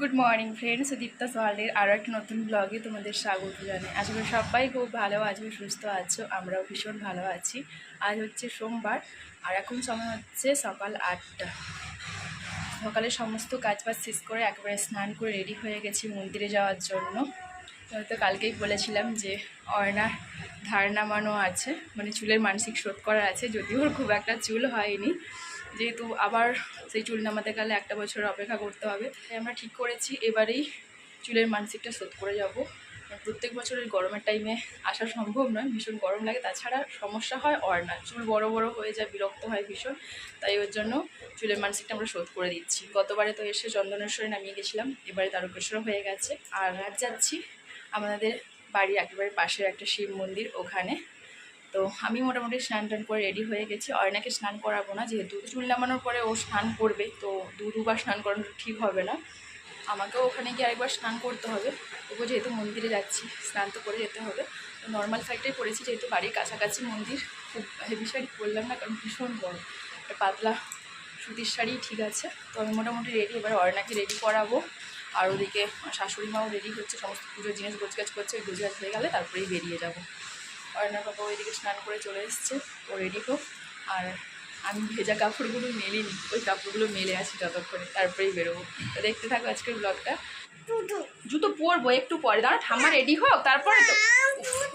Good morning friends Dipta সোহালের আরও একটা নতুন ব্লগে তোমাদের স্বাগত জানাই। আশা করি সবাই খুব ভালো আছো, সুস্থ আছো। আমরাও ভীষণ ভালো আছি। আজ হচ্ছে সোমবার, আর এখন সময় হচ্ছে সকাল আটটা। সকালে সমস্ত কাজ বাজ শেষ করে একবারে স্নান করে রেডি হয়ে গেছি মন্দিরে যাওয়ার জন্য। তো কালকেই বলেছিলাম যে অয়নার ধার নামানো আছে মানে চুলের মানসিক শোধ করা আছে, যদিও খুব একটা চুল হয়নি। যেহেতু আবার সেই চুল নামাতে গেলে একটা বছর অপেক্ষা করতে হবে, তাই আমরা ঠিক করেছি এবারেই চুলের মানসিকটা শোধ করে যাব। প্রত্যেক বছরের গরমের টাইমে আসা সম্ভব নয়, ভীষণ গরম লাগে, তাছাড়া সমস্যা হয় অর্ণা চুল বড় বড় হয়ে যায়, বিরক্ত হয় ভীষণ, তাই ওর জন্য চুলের মানসিকটা আমরা শোধ করে দিচ্ছি। গতবারে তো এসে চন্দনেশ্বরে নামিয়ে গেছিলাম, এবারে তারকেশ্বর হয়ে গেছে। আর আজ যাচ্ছি আমাদের বাড়ির একেবারে পাশের একটা শিব মন্দির, ওখানে। তো আমি মোটামুটি স্নান টান করে রেডি হয়ে গেছি। অয়নাকে স্নান করাবো না, যেহেতু চুল নামানোর পরে ও স্নান করবে, তো দু দুবার স্নান করানো ঠিক হবে না। আমাকেও ওখানে গিয়ে আরেকবার স্নান করতে হবে। তবুও যেহেতু মন্দিরে যাচ্ছি, স্নান তো করে যেতে হবে। তো নর্মাল সাইডটাই পরেছি, যেহেতু বাড়ির কাছাকাছি মন্দির, খুব হেভি শাড়ি পরলাম না, কারণ ভীষণ বড় একটা পাতলা সুতির শাড়ি ঠিক আছে। তো আমি মোটামুটি রেডি এবার অয়নাকে রেডি করাবো। আর ওদিকে শাশুড়ি মাও রেডি হচ্ছে, সমস্ত পুজোর জিনিস গোছগাছ করছে, ওই গোছগাছ হয়ে গেলে তারপরেই বেরিয়ে যাব। অয়নার বাবা ওইদিকে স্নান করে চলে এসছে ও রেডি হোক। আর আমি ভেজা কাপড়গুলো মেলিনি ওই কাপড়গুলো মেলে আছি ততক্ষণে তারপরেই বেরোবো। তো দেখতে থাকো আজকের ব্লগটা জুতো। পরবো একটু পরে দাঁড়া ঠাম্মা রেডি হোক তারপরে তো।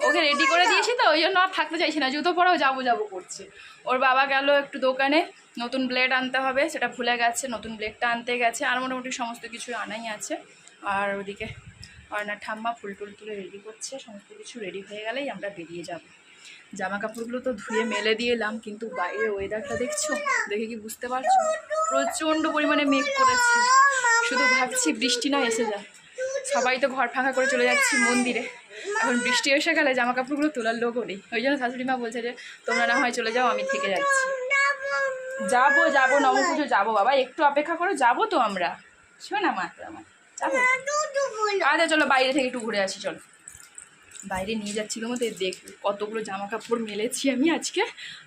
ওকে রেডি করে দিয়েছি তো ওই জন্য আর থাকতে চাইছি না জুতো পরেও যাব যাব করছে। ওর বাবা গেল একটু দোকানে নতুন ব্লেড আনতে হবে সেটা ভুলে গেছে নতুন ব্লেডটা আনতে গেছে আর মোটামুটি সমস্ত কিছু আনাই আছে। আর ওদিকে অর্ণার ঠাম্মা ফুল টুল তুলে রেডি করছে, সমস্ত কিছু রেডি হয়ে গেলেই আমরা বেরিয়ে যাব। জামা কাপড়গুলো তো ধুয়ে মেলে দিয়ে এলাম, কিন্তু বাইরে ওয়েদারটা দেখছ? দেখে কি বুঝতে পারছ? প্রচণ্ড পরিমাণে মেঘ করেছে। শুধু ভাবছি বৃষ্টি না, এসে যায় সবাই তো ঘর ফাঁকা করে চলে যাচ্ছি মন্দিরে। এখন বৃষ্টি এসে গেলে জামা কাপড়গুলো তোলার লোকও নেই। ওই জন্য শাশুড়ি মা বলছে যে, তোমরা না হয় চলে যাও, আমি থেকে যাচ্ছি। যাব যাব নব পুজো যাব বাবা, একটু অপেক্ষা করো, যাব তো আমরা। শোনা মা আমার। আচ্ছা চলো বাইরে থেকে একটু ঘুরে আসি, চলো। বাইরে নিয়ে যাচ্ছিল মতো দেখ, কতগুলো জামা কাপড় মেলেছি আমি আজকে,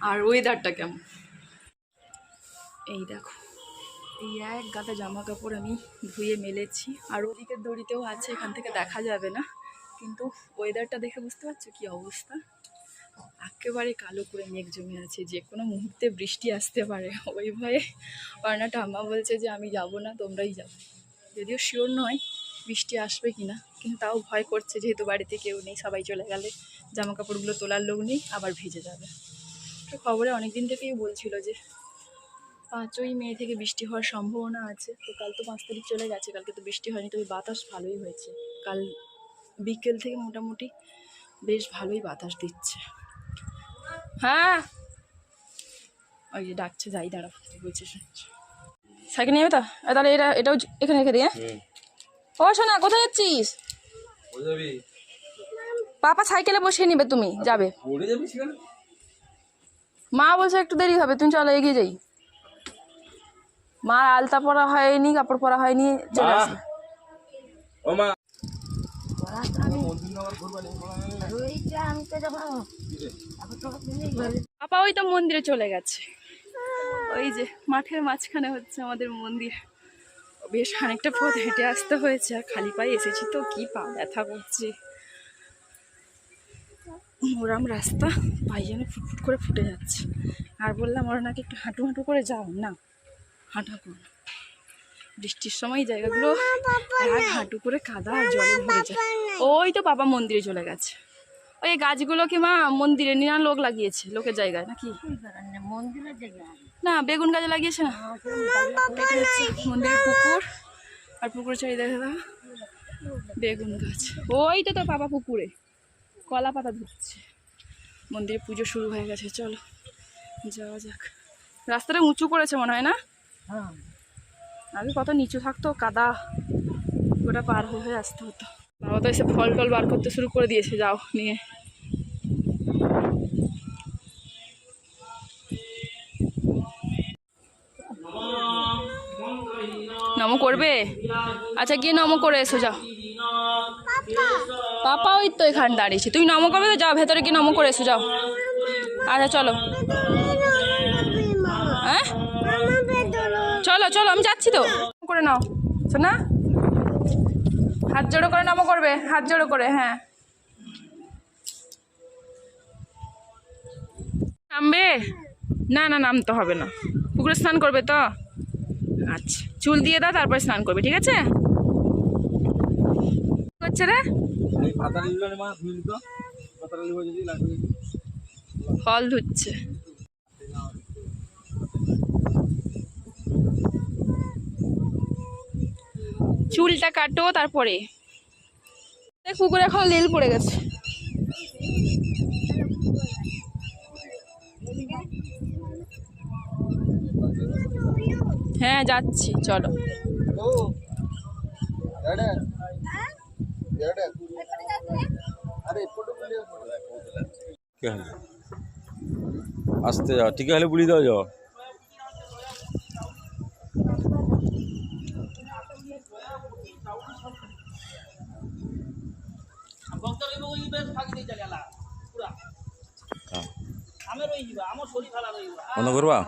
আর ওয়েদারটা কেমন? এই দেখো, এই এক গাদা জামা কাপড় আমি ধুয়ে মেলেছি, আর ওদিকের দড়িতেও আছে, এখান থেকে দেখা যাবে না। কিন্তু ওয়েদারটা দেখে বুঝতে পারছ কি অবস্থা? একেবারে কালো করে মেঘ জমে আছে, যে কোনো মুহূর্তে বৃষ্টি আসতে পারে। ওই ভয়ে অর্ণা ঠাম্মা বলছে যে, আমি যাব না, তোমরাই যাব যদিও শিওর নয় বৃষ্টি আসবে কি না, কিন্তু তাও ভয় করছে যেহেতু বাড়িতে কেউ নেই, সবাই চলে গেলে। জামা কাপড়গুলো তোলার লোক নেই, আবার ভিজে যাবে। তো খবরে অনেক দিন থেকেই বলছিল যে, পাঁচই মে থেকে বৃষ্টি হওয়ার সম্ভাবনা আছে। তো কাল তো পাঁচ তারিখ চলে গেছে, কালকে তো বৃষ্টি হয়নি, তবে বাতাস ভালোই হয়েছে। কাল বিকেল থেকে মোটামুটি বেশ ভালোই বাতাস দিচ্ছে। হ্যাঁ! ওই যে ডাকছে, যাই দাঁড়া, বলছে শুনছে। সাইকেল নিয়ে যাবে তো? তাহলে এটা এটাও এখানে রেখে দিয়ে ও শোনা কোথায় যাচ্ছিস? ও পাপা সাইকেলে বসিয়ে নিবে তুমি যাবে। মা বলছে একটু দেরি হবে তুমি চলো এগিয়ে যাই। মা আলতা পরা হয়নি কাপড় পরা হয়নি চলে। ও মা! পাপা ওই তো মন্দিরে চলে গেছে। ওই যে মাঠের মাঝখানে হচ্ছে আমাদের মন্দির। বেশ খানিকটা পথ হেঁটে আসতে হয়েছে আর খালি পায়ে এসেছি তো কি পা ব্যথা করছে। ওরাম রাস্তা পাই যেন ফুটফুট করে ফুটে যাচ্ছে। আর বললাম ওরা নাকি একটু হাঁটু হাঁটু করে যাও না হাঁটা করো। বৃষ্টির সময় এই জায়গাগুলো এক হাঁটু করে কাদা আর জলে ভরে যায়। ওই তো বাবা মন্দিরে চলে গেছে। ওই গাছগুলো কি মা মন্দিরে নিয়ে লোক লাগিয়েছে লোকের জায়গায় নাকি? না বেগুন গাছ লাগিয়েছে না? এটা হচ্ছে মন্দিরের পুকুর আর পুকুরের দেখা দাও বেগুন গাছ। ওই তো পাপা পুকুরে কলা পাতা ধুচ্ছে। মন্দিরে পুজো শুরু হয়ে গেছে চলো যাওয়া যাক। রাস্তাটা উঁচু করেছে মনে হয় না? আগে কত নিচু থাকতো কাদা ওটা পার হয়ে হয়ে আসতে হতো। বাবা তো এসে ফল টল বার করতে শুরু করে দিয়েছে যাও নিয়ে। নম করবে? আচ্ছা গিয়ে নম করে এসো যাও। পাপা ওই তো এখানে দাঁড়িয়েছে। তুমি নম করবে তো? যাও ভেতরে গিয়ে নম করে এসো যাও। আচ্ছা চলো। হ্যাঁ? চলো চলো আমি যাচ্ছি তো। করে নাও। শোনা? হাত জোড়ো করে নামো করবে? হাত জোড়ো করে হ্যাঁ। নামবে? না না নামতে হবে না। পুকুরে স্নান করবে তো? আচ্ছা চুল দিয়ে দাও তারপরে স্নান করবে ঠিক আছে? রে? ফল ধুচ্ছে। চুলটা কাটো তারপরে। পুকুরে এখন লীল পড়ে গেছে। হ্যাঁ যাচ্ছি চলো। আসতে যাও ঠিক হলে বুড়ি দাও যাও। করবা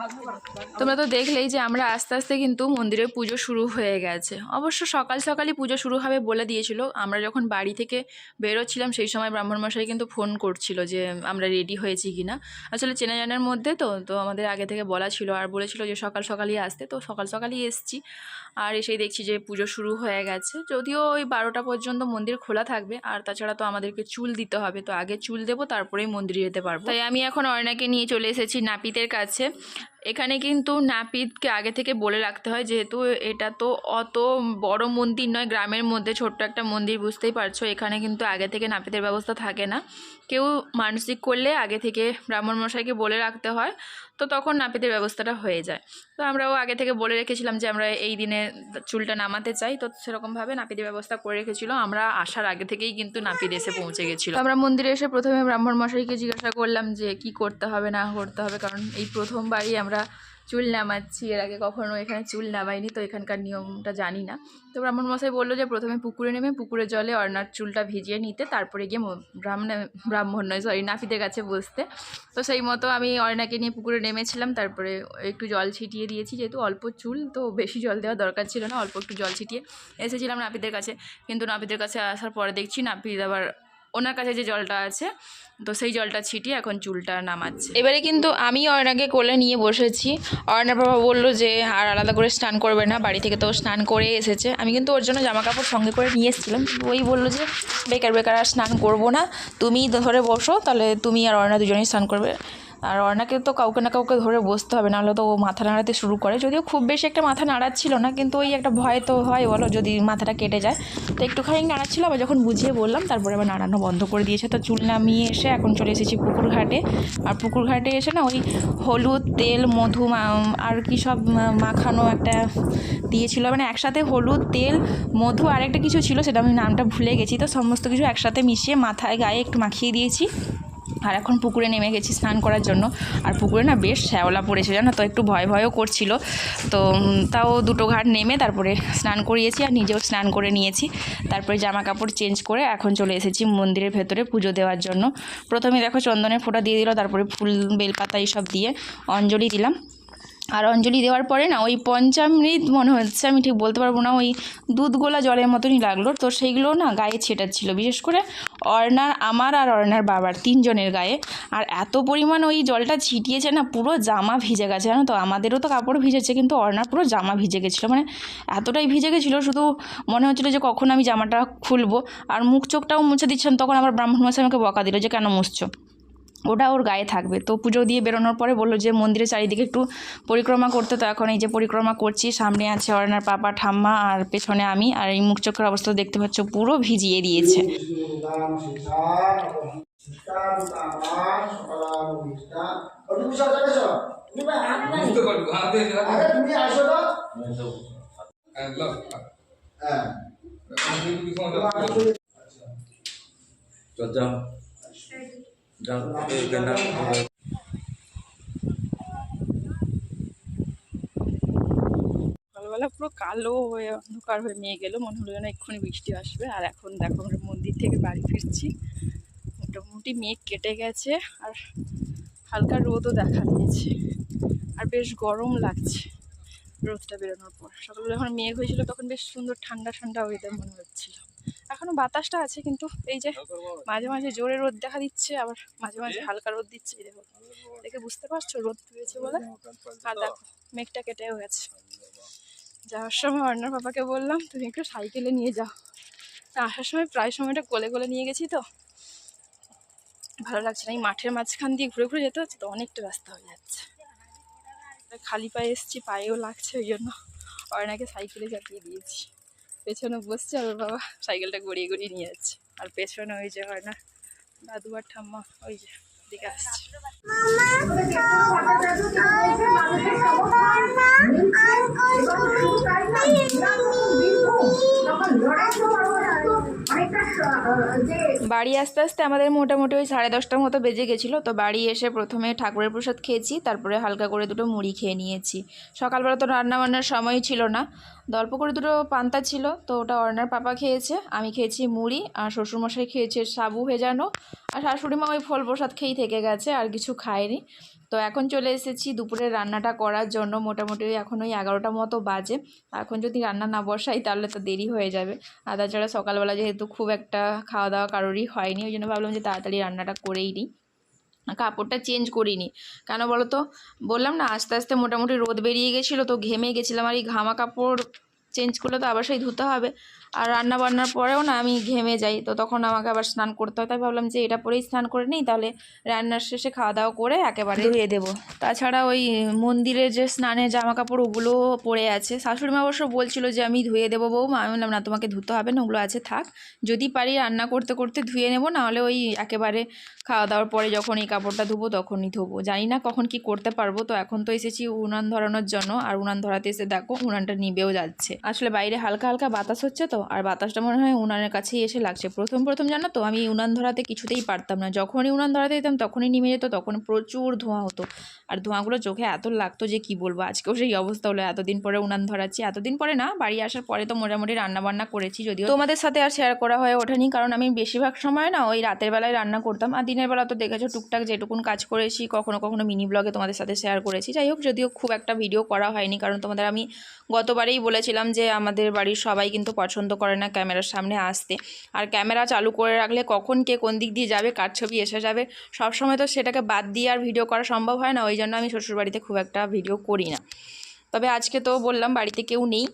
তোমরা তো দেখলেই যে আমরা আস্তে আস্তে কিন্তু মন্দিরের পুজো শুরু হয়ে গেছে। অবশ্য সকাল সকালই পুজো শুরু হবে বলে দিয়েছিল। আমরা যখন বাড়ি থেকে বেরোচ্ছিলাম, সেই সময় ব্রাহ্মণমশাই কিন্তু ফোন করছিল যে আমরা রেডি হয়েছি কি না আসলে চেনা জানার মধ্যে তো তো আমাদের আগে থেকে বলা ছিল আর বলেছিল যে সকাল সকালই আসতে। তো সকাল সকালই এসছি। আর এসেই দেখছি যে পুজো শুরু হয়ে গেছে। যদিও ওই বারোটা পর্যন্ত মন্দির খোলা থাকবে, আর তাছাড়া তো আমাদেরকে চুল দিতে হবে। তো আগে চুল দেবো, তারপরেই মন্দিরে যেতে পারব। তাই আমি এখন অর্ণাকে নিয়ে চলে এসেছি নাপিতের কাছে। এখানে কিন্তু নাপিতকে আগে থেকে বলে রাখতে হয়, যেহেতু এটা তো অত বড় মন্দির নয়, গ্রামের মধ্যে ছোট্ট একটা মন্দির, বুঝতেই পারছ। এখানে কিন্তু আগে থেকে নাপিতের ব্যবস্থা থাকে না। কেউ মানসিক করলে আগে থেকে ব্রাহ্মণ মশাইকে বলে রাখতে হয়। তো তখন নাপিতের ব্যবস্থাটা হয়ে যায়। তো আমরাও আগে থেকে বলে রেখেছিলাম যে, আমরা এই দিনে চুলটা নামাতে চাই। তো সেরকমভাবে নাপিতের ব্যবস্থা করে রেখেছিল। আমরা আসার আগে থেকেই কিন্তু নাপিত এসে পৌঁছে গেছিল। আমরা মন্দিরে এসে প্রথমে ব্রাহ্মণ মশাইকে জিজ্ঞাসা করলাম যে, কি করতে হবে, না করতে হবে? কারণ এই প্রথমবারই আমরা চুল নামাচ্ছি, এর আগে কখনো এখানে চুল নামাইনি, তো এখানকার নিয়মটা জানি না। তো ব্রাহ্মণ মশাই বলল যে, প্রথমে পুকুরে নেমে পুকুরের জলে অর্ণার চুলটা ভিজিয়ে নিতে, তারপরে গিয়ে ব্রাহ্মণ ব্রাহ্মণ নয় সরি নাপিতের কাছে বসতে। তো সেই মতো আমি অর্ণাকে নিয়ে পুকুরে নেমেছিলাম, তারপরে একটু জল ছিটিয়ে দিয়েছি, যেহেতু অল্প চুল, তো বেশি জল দেওয়ার দরকার ছিল না, অল্প একটু জল ছিটিয়ে এসেছিলাম নাপিতের কাছে। কিন্তু নাপিতের কাছে আসার পরে দেখছি, নাপিত আবার ওনার কাছে যে জলটা আছে, তো সেই জলটা ছিটিয়ে এখন চুলটা নামাচ্ছে। এবারে কিন্তু আমি অর্ণাকে কোলে নিয়ে বসেছি। অর্ণার বাবা বলল যে, আর আলাদা করে স্নান করবে না, বাড়ি থেকে তো স্নান করে এসেছে। আমি কিন্তু ওর জন্য জামা কাপড় সঙ্গে করে নিয়ে এসেছিলাম। ওই বলল যে, বেকার বেকার, আর স্নান করব না। তুমি ধরে বসো, তাহলে তুমি আর অয়না দুজনেই স্নান করবে। আর অর্ণাকে তো কাউকে না কাউকে ধরে বসতে হবে, নাহলে তো ও মাথা নাড়াতে শুরু করে। যদিও খুব বেশি একটা মাথা নাড়াচ্ছিল না, কিন্তু ওই একটা ভয় তো হয় বলো, যদি মাথাটা কেটে যায়। তো একটুখানি নাড়াচ্ছিল, আবার যখন বুঝিয়ে বললাম, তারপরে আবার নাড়ানো বন্ধ করে দিয়েছে। তো চুল নামিয়ে এসে এখন চলে এসেছি পুকুর ঘাটে আর পুকুর ঘাটে এসে না ওই হলুদ, তেল, মধু আর কি সব মাখানো একটা দিয়েছিল। মানে একসাথে হলুদ, তেল, মধু আর একটা কিছু ছিল, সেটা আমি নামটা ভুলে গেছি। তো সমস্ত কিছু একসাথে মিশিয়ে মাথায়, গায়ে একটু মাখিয়ে দিয়েছি। আর এখন পুকুরে নেমে গেছি স্নান করার জন্য। আর পুকুরে না বেশ শ্যাওলা পড়েছে, জানো তো, একটু ভয় ভয়ও করছিল। তো তাও দুটো ঘাট নেমে তারপরে স্নান করিয়েছি আর নিজেও স্নান করে নিয়েছি। তারপরে জামা কাপড় চেঞ্জ করে এখন চলে এসেছি মন্দিরের ভেতরে পুজো দেওয়ার জন্য। প্রথমে দেখো চন্দনের ফোঁটা দিয়ে দিল, তারপরে ফুল, বেলপাতা এইসব দিয়ে অঞ্জলি দিলাম। আর অঞ্জলি দেওয়ার পরে না, ওই পঞ্চামৃত মনে হচ্ছে, আমি ঠিক বলতে পারব না, ওই দুধ গোলা জলের মতনই লাগল। তো সেইগুলো না গায়ে ছেটাচ্ছিল, বিশেষ করে অর্ণার, আমার আর অর্ণার বাবার তিনজনের গায়ে। আর এত পরিমাণ ওই জলটা ছিটিয়েছে না, পুরো জামা ভিজে গেছে, জানো তো? আমাদেরও তো কাপড় ভিজেছে, কিন্তু অর্ণার পুরো জামা ভিজে গেছিল। মানে এতটাই ভিজে গেছিল, শুধু মনে হচ্ছিল যে কখন আমি জামাটা খুলবো। আর মুখ চোখটাও মুছে দিচ্ছেন, তখন আবার ব্রাহ্মণ মশাই আমাকে বকা দিল যে, কেন মুছছো? ওটা ওর গায়ে থাকবে। তো পুজো দিয়ে বেরোনোর পরে বলল যে মন্দিরের চারিদিকে একটু পরিক্রমা করতে তো এখন এই যে পরিক্রমা করছি সামনে আছে অরনার পাপা ঠাম্মা আর পেছনে আমি আর এই মুখ চোখের অবস্থা তো দেখতে পাচ্ছ পুরো ভিজিয়ে দিয়েছে। একদম হ্যাঁ চল যাও। সকালবেলা পুরো কালো হয়ে অন্ধকার হয়ে মেয়ে গেল মনে হলো যেন এক্ষুনি বৃষ্টি আসবে। আর এখন দেখো আমরা মন্দির থেকে বাড়ি ফিরছি। মোটামুটি মেঘ কেটে গেছে আর হালকা রোদও দেখা দিয়েছে। আর বেশ গরম লাগছে রোদটা বেরোনোর পর। সকালবেলা যখন মেঘ হয়েছিল, তখন বেশ সুন্দর ঠান্ডা ঠান্ডা ওয়েদার মনে হচ্ছিল। বাতাসটা আছে, কিন্তু এই যে মাঝে মাঝে জোরে রোদ দেখা দিচ্ছে, আবার মাঝে মাঝে হালকা রোদ দিচ্ছে, এই দেখো। দেখে বুঝতে পারছ রোদ পেয়েছে বলে? আর দেখো, মেঘটা কেটেও গেছে। যাওয়ার সময় অর্ণার পাপাকে বললাম, তুমি একটু সাইকেলে নিয়ে যাও। তা আসার সময় প্রায় সময়টা কোলে কোলে নিয়ে গেছি তো। ভালো লাগছে না, এই মাঠের মাঝখান দিয়ে ঘুরে ঘুরে যেতে হচ্ছে, তো অনেকটা রাস্তা হয়ে যাচ্ছে। খালি পায়ে এসেছি, পায়েও লাগছে, ওই জন্য অর্ণাকে সাইকেলে চাপিয়ে দিয়েছি। পেছনে বসছে আর বাবা সাইকেলটা গড়িয়ে গড়িয়ে নিয়ে যাচ্ছে আর পেছনে ওই যে হয় না দাদু আর ঠাম্মা ওই যে দিকে আসছে বাড়ি আসতে আসতে আমাদের মোটামুটি ওই সাড়ে দশটার মতো বেজে গেছিল। তো বাড়ি এসে প্রথমে ঠাকুরের প্রসাদ খেয়েছি, তারপরে হালকা করে দুটো মুড়ি খেয়ে নিয়েছি। সকালবেলা তো রান্না বান্নার সময় ছিল না। তো অল্প করে দুটো পান্তা ছিল, তো ওটা অর্ণার পাপা খেয়েছে, আমি খেয়েছি মুড়ি, আর শ্বশুরমশাই খেয়েছে সাবু ভেজানো। আর শাশুড়ি মা ওই ফল প্রসাদ খেয়েই থেকে গেছে, আর কিছু খায়নি। তো এখন চলে এসেছি দুপুরের রান্নাটা করার জন্য। মোটামুটি এখন ওই এগারোটা মতো বাজে। এখন যদি রান্না না বসাই তাহলে তো দেরি হয়ে যাবে। আর তাছাড়া সকালবেলা যেহেতু খুব একটা খাওয়া দাওয়া কারোরই হয়নি, ওই জন্য ভাবলাম যে তাড়াতাড়ি রান্নাটা করেই নিই। কাপড়টা চেঞ্জ করিনি। কেন বলো তো বললাম না, আস্তে আস্তে মোটামুটি রোদ বেরিয়ে গেছিল তো ঘেমে গেছিলাম। আর এই ঘামা কাপড় চেঞ্জ করলে তো আবার সেই ধুতে হবে। আর রান্না বান্নার পরেও না আমি ঘেমে যাই। তো তখন আমাকে আবার স্নান করতে হয়। তাই ভাবলাম যে এটা পরেই স্নান করে নিই তাহলে রান্নার শেষে খাওয়া দাওয়া করে একেবারে ধুয়ে দেবো। তাছাড়া ওই মন্দিরে যে স্নানের জামা কাপড় ওগুলো পড়ে আছে। শাশুড়ি মা অবশ্য বলছিল যে আমি ধুয়ে দেবো বৌমা। আমি বললাম না তোমাকে ধুতে হবে না ওগুলো আছে থাক। যদি পারি রান্না করতে করতে ধুয়ে নেব নাহলে ওই একেবারে খাওয়া দাওয়ার পরে যখন এই কাপড়টা ধুবো তখনই ধোবো। জানি না কখন কি করতে পারব। তো এখন তো এসেছি উনান ধরানোর জন্য। আর উনান ধরাতে এসে দেখো উনানটা নিবেও যাচ্ছে। আসলে বাইরে হালকা হালকা বাতাস হচ্ছে তো আর বাতাসটা মনে হয় উনানের কাছেই এসে লাগছে। প্রথম প্রথম জানো তো, আমি উনান ধরাতে কিছুতেই পারতাম না। যখনই উনান ধরাতে দিতাম তখনই নিমে যেত, তখন প্রচুর ধোঁয়া হতো। আর ধোঁয়াগুলো চোখে এত লাগতো যে কি বলব, আজকেও সেই অবস্থা হলো। এতদিন পরে উনান ধরাচ্ছি। এতদিন পরে না, বাড়ি আসার পরে তো মোটামুটি রান্না বান্না করেছি যদিও। তোমাদের সাথে আর শেয়ার করা হয়ে ওঠেনি, কারণ আমি বেশিরভাগ সময় না ওই রাতের বেলায় রান্না করতাম। আর দিনের বেলা তো দেখেছ টুকটাক যেটুকুন কাজ করেছি, কখনো কখনো মিনি ব্লগে তোমাদের সাথে শেয়ার করেছি। যাই হোক, যদিও খুব একটা ভিডিও করা হয়নি, কারণ তোমাদের আমি গতবারেই বলেছিলাম যে আমাদের বাড়ির সবাই কিন্তু পছন্দ করে না ক্যামেরার সামনে আসতে। আর ক্যামেরা চালু করে রাখলে কখন কে কোন দিক দিয়ে যাবে, কার ছবি এসে যাবে, সব সময় তো সেটাকে বাদ দিয়ে আর ভিডিও করা সম্ভব হয় না, ওই জন্য আমি শ্বশুরবাড়িতে খুব একটা ভিডিও করি না। তবে আজকে তো বললাম বাড়িতে কেউ নেই,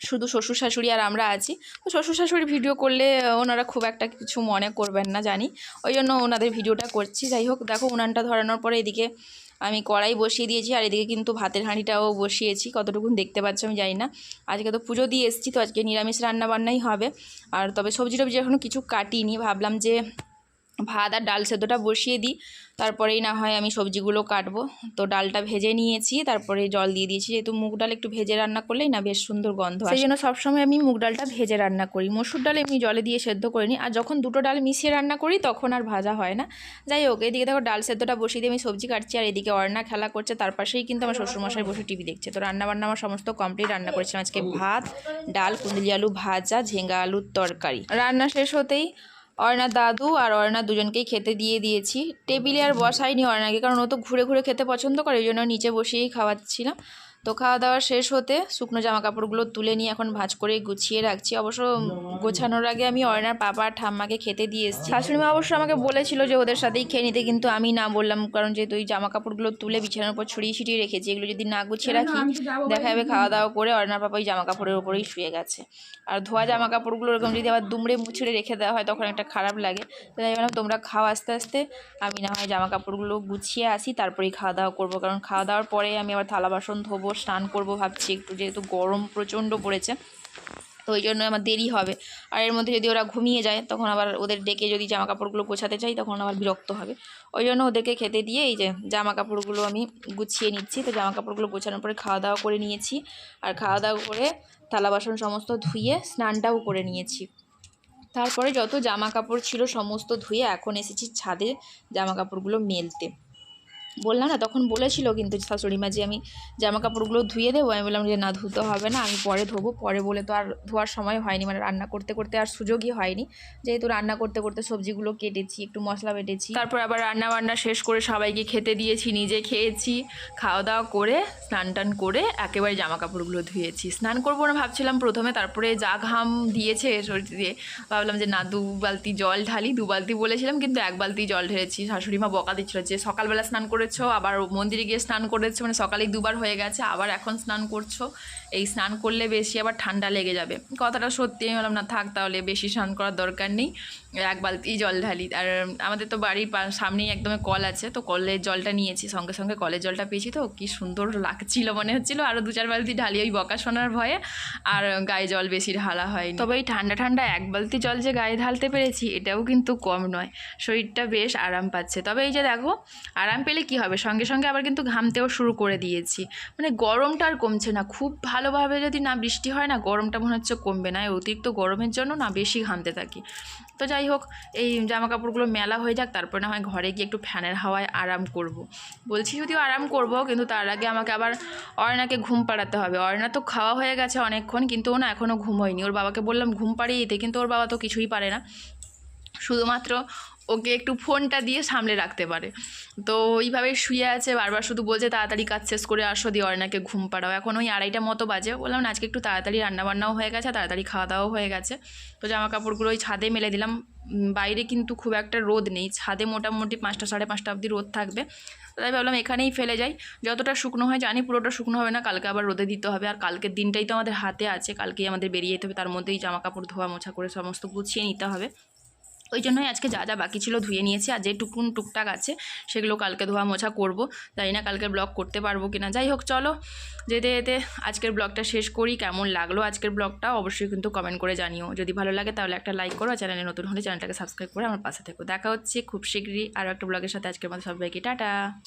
শুধু শ্বশুর শাশুড়ি আর আমরা আছি। তো শ্বশুর শাশুড়ি ভিডিও করলে ওনারা খুব একটা কিছু মনে করবেন না জানি, ওই জন্য ওনাদের ভিডিওটা করছি। যাই হোক, দেখো উনানটা ধরানোর পরে এদিকে আমি কড়াই বসিয়ে দিয়েছি আর এদিকে কিন্তু ভাতের হাঁড়িটাও বসিয়েছি। কতটুকুন দেখতে পাচ্ছ আমি জানি না। আজকে তো পুজো দিয়ে এসেছি, তো আজকে নিরামিষ রান্নাবান্নাই হবে। আর তবে সবজি টবজি এখনও কিছু কাটিনি। ভাবলাম যে ভাত আর ডাল সেদ্ধটা বসিয়ে দিই। তারপরেই না হয় আমি সবজিগুলো কাটবো। তো ডালটা ভেজে নিয়েছি তারপরে জল দিয়ে দিয়েছি। যেহেতু মুগ ডাল একটু ভেজে রান্না করলেই না বেশ সুন্দর গন্ধ সেই জন্য সবসময় আমি মুগ ডালটা ভেজে রান্না করি। মসুর ডাল এমনি জলে দিয়ে সেদ্ধ করে নিই। আর যখন দুটো ডাল মিশিয়ে রান্না করি তখন আর ভাজা হয় না। যাই হোক এদিকে দেখো ডাল সেদ্ধটা বসিয়ে দিয়ে আমি সবজি কাটছি। আর এদিকে অর্ণা খেলা করছে। তার পাশেই কিন্তু আমার শ্বশুরমশাই বসে টিভি দেখছে। তো রান্না বান্না আমার সমস্ত কমপ্লিট রান্না করেছিলাম। আজকে ভাত ডাল কুন্দলি আলু ভাজা ঝেঙ্গা আলুর তরকারি। রান্না শেষ হতেই অর্ণা দাদু আর অর্ণা দুজনকেই খেতে দিয়ে দিয়েছি। টেবিলে আর বসাইনি অর্ণাকে, কারণ ও তো ঘুরে ঘুরে খেতে পছন্দ করে ওই জন্য নিচে বসিয়েই খাওয়াচ্ছিলাম। তো খাওয়া দাওয়া শেষ হতে শুকনো জামা কাপড়গুলো তুলে নিয়ে এখন ভাঁজ করে গুছিয়ে রাখছি। অবশ্য গোছানোর আগে আমি অর্ণার পাপা আর ঠাম্মাকে খেতে দিয়ে এসেছি। শাশুড়ি মা অবশ্য আমাকে বলেছিল যে ওদের সাথেই খেয়ে নিতে কিন্তু আমি না বললাম কারণ যেহেতু ওই জামা কাপড়গুলো তুলে বিছানার উপর ছড়িয়ে ছিটিয়ে রেখেছি এগুলো যদি না গুছিয়ে রাখি দেখা যাবে খাওয়া দাওয়া করে অর্ণার পাপা ওই জামা কাপড়ের উপরেই শুয়ে গেছে। আর ধোয়া জামা কাপড়গুলো এরকম যদি আবার দুমড়ে মুছড়ে রেখে দেওয়া হয় তখন একটা খারাপ লাগে। তো তাই বললাম তোমরা খাও আস্তে আস্তে। আমি না হয় জামা কাপড়গুলো গুছিয়ে আসি তারপরেই খাওয়া দাওয়া করব। কারণ খাওয়া দাওয়ার পরে আমি আবার থালা বাসন ধোবো স্নান করব ভাবছি, একটু যেহেতু গরম প্রচণ্ড পড়েছে, তো ওই জন্য আমার দেরি হবে। আর এর মধ্যে যদি ওরা ঘুমিয়ে যায়, তখন আবার ওদের ডেকে যদি জামা কাপড়গুলো গোছাতে চাই, তখন আবার বিরক্ত হবে। ওই জন্য ওদেরকে খেতে দিয়ে এই যে জামা কাপড়গুলো আমি গুছিয়ে নিচ্ছি। তো জামা কাপড়গুলো গোছানোর পরে খাওয়া দাওয়া করে নিয়েছি। আর খাওয়া দাওয়া করে থালা বাসন সমস্ত ধুয়ে স্নানটাও করে নিয়েছি। তারপরে যত জামা কাপড় ছিল, সমস্ত ধুয়ে এখন এসেছি ছাদে জামা কাপড়গুলো মেলতে। বললাম না, তখন বলেছিল কিন্তু শাশুড়ি মা যে আমি জামা কাপড়গুলো ধুয়ে দেবো। আমি বললাম যে, না, ধুতে হবে না, আমি পরে ধোবো। পরে বলে তো আর ধোয়ার সময় হয়নি মানে রান্না করতে করতে আর সুযোগই হয়নি। যেহেতু রান্না করতে করতে সবজিগুলো কেটেছি, একটু মশলা বেটেছি। তারপর আবার রান্না বান্না শেষ করে সবাইকে খেতে দিয়েছি, নিজে খেয়েছি খাওয়া দাওয়া করে স্নান টান করে একেবারে জামা কাপড়গুলো ধুয়েছি। স্নান করব না ভাবছিলাম প্রথমে, তারপরে যা ঘাম দিয়েছে শরীর দিয়ে, ভাবলাম যে, না, দু বালতি জল ঢালি। দু বালতি বলেছিলাম, কিন্তু এক বালতি জল ঢেলেছি। শাশুড়ি মা বকা দিচ্ছিল যে, সকালবেলা স্নান করেছ, আবার মন্দিরে গিয়ে স্নান করেছ মানে সকালে দুবার হয়ে গেছে, আবার এখন স্নান করছ। এই স্নান করলে বেশি আবার ঠান্ডা লেগে যাবে। কথাটা সত্যি আমি বললাম না, থাক তাহলে বেশি স্নান করার দরকার নেই। এক বালতি জল ঢালি। আর আমাদের তো বাড়ির সামনেই একদমই কল আছে, তো কলের জলটা নিয়েছি, সঙ্গে সঙ্গে কলের জলটা পেয়েছি তো, কি সুন্দর লাগছিল, মনে হচ্ছিল। আরও দু চার বালতি ঢালি ওই বকা শোনার ভয়ে, আর গায়ে জল বেশি ঢালা হয় তবে এই ঠান্ডা ঠান্ডা এক বালতি জল যে গায়ে ঢালতে পেরেছি, এটাও কিন্তু কম নয়। শরীরটা বেশ আরাম পাচ্ছে। তবে এই যে দেখো, আরাম পেলে কি হবে? সঙ্গে সঙ্গে আবার কিন্তু ঘামতেও শুরু করে দিয়েছি। মানে গরমটা আর কমছে না, খুব ভালোভাবে যদি না বৃষ্টি হয় না, গরমটা মনে হচ্ছে কমবে না। অতিরিক্ত গরমের জন্য না বেশি ঘামতে থাকি। তো যাই হোক, এই জামা কাপড়গুলো মেলা হয়ে যাক, তারপরে না হয় ঘরে গিয়ে একটু ফ্যানের হাওয়ায় আরাম করব। বলছি যদিও আরাম করব, কিন্তু তার আগে আমাকে আবার অয়নাকে ঘুম পাড়াতে হবে। অয়না তো খাওয়া হয়ে গেছে অনেকক্ষণ, কিন্তু ও না এখনও ঘুমোয়নি ওর বাবাকে বললাম, ঘুম পাড়িয়ে দিতে কিন্তু ওর বাবা তো কিছুই পারে না। শুধুমাত্র ওকে একটু ফোনটা দিয়ে সামলে রাখতে পারে। তো ওইভাবে শুয়ে আছে, বারবার শুধু বলছে, তাড়াতাড়ি কাজ শেষ করে আসো, দিয়ে অর্ণাকে ঘুম পাড়াও। এখন ওই আড়াইটা মতো বাজে। বললাম আজকে একটু তাড়াতাড়ি রান্নাবান্নাও হয়ে গেছে, তাড়াতাড়ি খাওয়া দাওয়াও হয়ে গেছে। তো জামা কাপড়গুলো ওই ছাদে মেলে দিলাম। বাইরে কিন্তু খুব একটা রোদ নেই। ছাদে মোটামুটি পাঁচটা, সাড়ে পাঁচটা অবধি রোদ থাকবে। তাই ভাবলাম, এখানেই ফেলে যাই। যতটা শুকনো হয় জানি, পুরোটা শুকনো হবে না, কালকে আবার রোদে দিতে হবে। আর কালকের দিনটাই তো আমাদের হাতে আছে, কালকেই আমাদের বেরিয়ে যেতে হবে। তার মধ্যেই জামা কাপড় ধোয়া মোছা করে সমস্ত গুছিয়ে নিতে হবে। ওই জন্যই আজকে যা যা বাকি ছিল ধুয়ে নিয়েছি, আর যে টুকুন টুকটাক আছে সেগুলো কালকে ধোয়া মোছা করব। জানি না কালকে ব্লগ করতে পারব কি না যাই হোক, চলো, যেতে যেতে আজকের ব্লগটা শেষ করি। কেমন লাগল আজকের ব্লগটা অবশ্যই কিন্তু কমেন্ট করে জানিও। যদি ভালো লাগে তাহলে একটা লাইক করো চ্যানেলে নতুন হলে চ্যানেলটাকে সাবস্ক্রাইব করে আমার পাশে থেকো। দেখা হচ্ছে খুব শীঘ্রই আরও একটা ব্লগের সাথে। আজকের মতো সবাইকে টাটা।